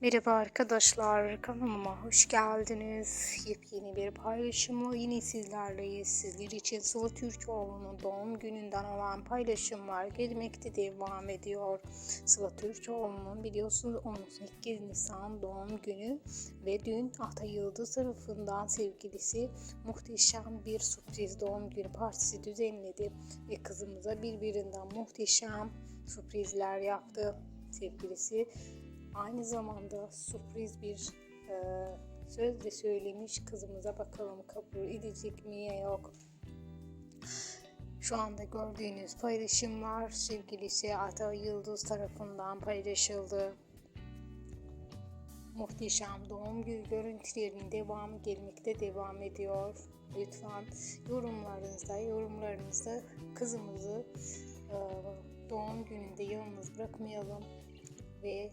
Merhaba arkadaşlar, kanalıma hoş geldiniz. Yepyeni bir paylaşımla yine sizlerleyiz. Sizler için Sıla Türkoğlu'nun doğum gününden olan paylaşımlar gelmekte devam ediyor. Sıla Türkoğlu'nun biliyorsunuz 18 Nisan doğum günü ve dün Ata Yıldız tarafından sevgilisi muhteşem bir sürpriz doğum günü partisi düzenledi ve kızımıza birbirinden muhteşem sürprizler yaptı sevgilisi aynı zamanda sürpriz bir e, söz de söylemiş kızımıza bakalım kabul edecek mi ya yok. Şu anda gördüğünüz paylaşımlar sevgilisi Ata Yıldız tarafından paylaşıldı. Muhteşem doğum günü görüntülerinin devamı gelmekte devam ediyor. Lütfen yorumlarınızda, yorumlarınızda kızımızı e, doğum gününde yalnız bırakmayalım ve